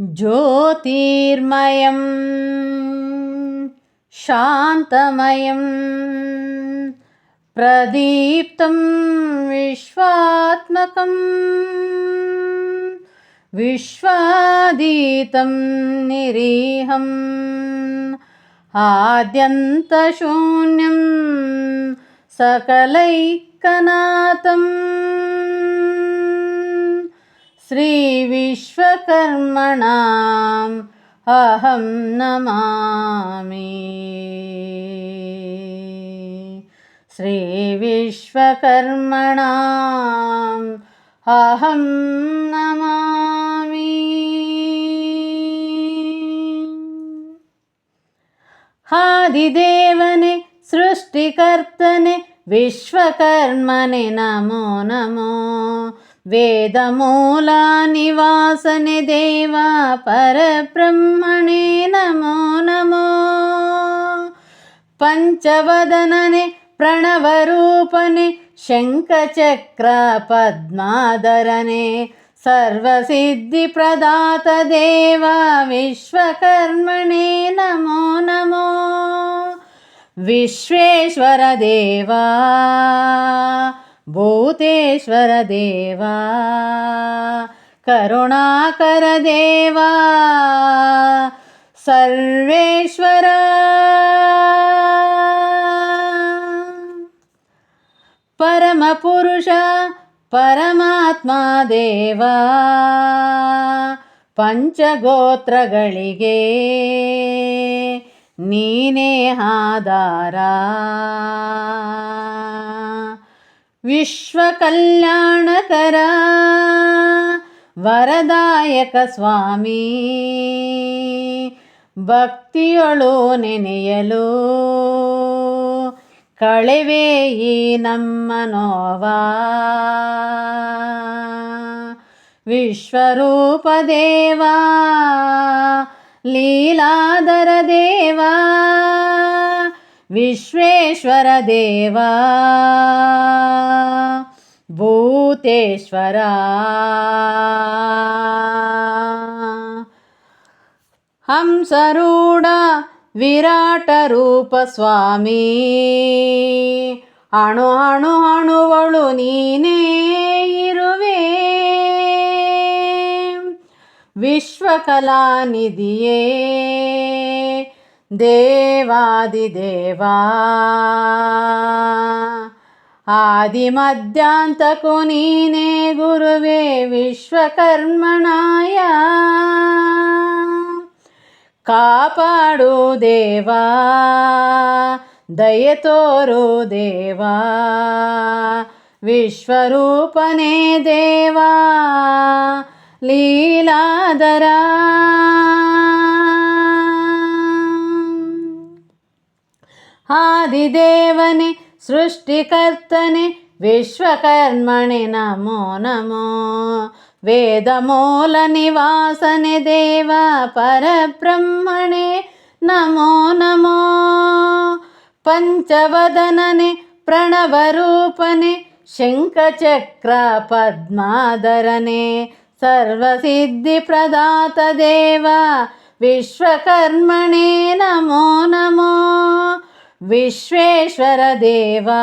ज्योतिर्मयं शान्तमयं प्रदीप्तं विश्वात्मकं विश्वादीतं निरीहम् आद्यन्तशून्यं सकलैकनाथम् श्रीविश्वकर्मणाम् अहं नमामि। श्रीविश्वकर्मणाम् अहं नमामि। आदिदेवने सृष्टिकर्तने विश्वकर्मणि नमो नमो। वेदमूला निवासने देवा परब्रह्मणे नमो नमो पञ्चवदनने प्रणवरूपने शङ्खचक्रपद्मादरने सर्वसिद्धिप्रदातदेवा विश्वकर्मणे नमो नमो विश्वेश्वरदेवा भूतेश्वरदेवा करुणाकरदेवा सर्वेश्वरा परमपुरुष ಪರಮಾತ್ಮ ದೇವ ಪಂಚಗೋತ್ರಗಳಿಗೆ ನೀನೇ ಆಧಾರ ವಿಶ್ವ ಕಲ್ಯಾಣಕರ ವರದಾಯಕ ಸ್ವಾಮಿ. ಭಕ್ತಿಯೊಳು ನೆನೆಯಲು ಕಳೆವೇ ಈ ನಮ್ಮ ನೋವಾ. ವಿಶ್ವರೂಪ ದೇವಾ ಲೀಲಾದರ ದೇವಾ. ವಿಶ್ವೇಶ್ವರ ದೇವ. ಭೂತೇಶ್ವರ. ಹಂಸರೂಢ ವಿರಾಟ ರೂಪ ಸ್ವಾಮಿ. ಅಣು ಅಣು ಅಣುವಳು ನೀನೇ ಇರುವೆ. ವಿಶ್ವಕಲಾನಿಧಿಯೇ దేవాదిదేవా ఆది మధ్యాంతకు నీనే గురువే విశ్వకర్మణాయ. కాపాడు దేవా దయతోరు దేవా విశ్వరూపనే దేవా లీలాదరా ఆదిదేవని సృష్టికర్తని విశ్వకర్మణి నమో నమో. వేదమూల నివాసని దేవ పరబ్రహ్మణి నమో నమో. పంచవదనని ప్రణవరూపని శంఖచక్ర పద్మాధరనే सर्वसिद्धिप्रदातदेव विश्वकर्मणे नमो नमो विश्वेश्वरदेवा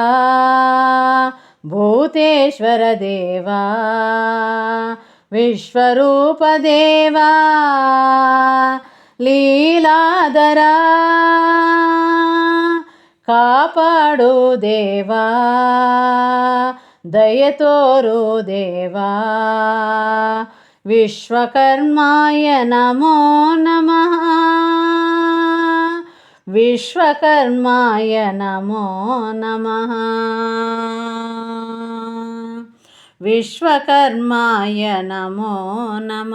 भूतेश्वरदेवा विश्वरूपदेवा लीलादरा కాపాడు దేవా దయతోరు దేవా విశ్వకర్మాయ నమో నమ విశ్వకర్మాయ నమో నమ విశ్వకర్మాయ నమో నమ